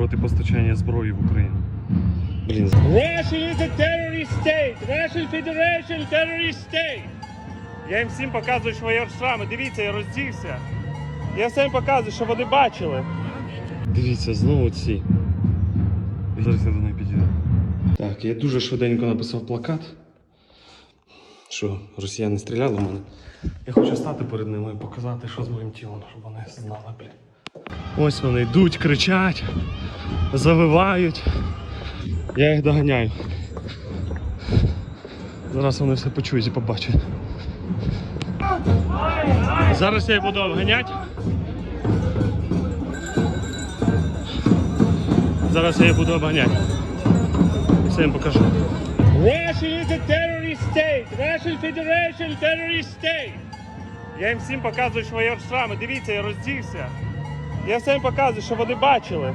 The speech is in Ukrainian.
проти постачання зброї в Україну. Блін, Russia is a terrorist state. Russian Federation terrorist state. Я їм всім показую свої шрами. Дивіться, я роздівся. Я всім показую, щоб вони бачили. Дивіться, знову ці. Зараз я до неї підійду. Так, я дуже швиденько написав плакат, що росіяни стріляли в мене. Я хочу стати перед ними і показати, що з моїм тілом, щоб вони знали, блін. Ось вони йдуть, кричать, завивають. Я їх доганяю. Зараз вони все почують і побачать. Зараз я їх буду обганяти. Зараз я їх буду обганяти. Все їм покажу. Russia is a terrorist state. Russian Federation terrorist state. Я їм всім показую що свої шрами. Дивіться, я роздівся. Я всім показую, щоб вони бачили.